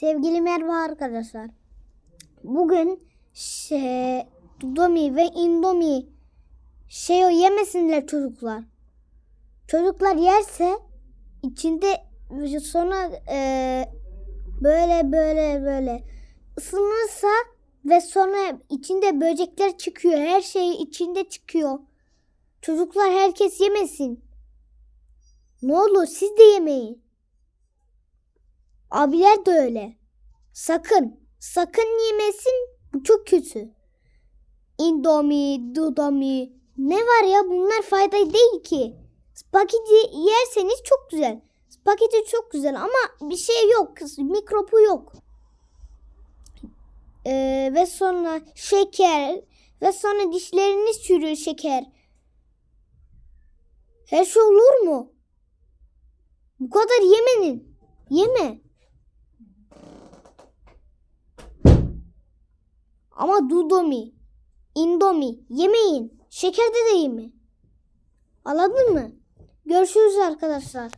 Sevgili merhaba arkadaşlar. Bugün şey, Dudomi ve Indomie şey o yemesinler çocuklar. Çocuklar yerse içinde sonra e, böyle böyle böyle ısınırsa ve sonra içinde böcekler çıkıyor. Her şey içinde çıkıyor. Çocuklar herkes yemesin. Ne olur siz de yemeyin. Abiler de öyle. Sakın, sakın yemesin. Bu çok kötü. Indomie, Dudomi. Ne var ya bunlar fayda değil ki. Spagetti yerseniz çok güzel. Spagetti çok güzel ama bir şey yok. Mikropu yok. Ee, ve sonra şeker ve sonra dişleriniz çürür şeker. Her şey olur mu? Bu kadar yemenin. Yeme. Ama dudomi, indomi yemeyin. Şekerde de yeme. Anladın mı? Görüşürüz arkadaşlar.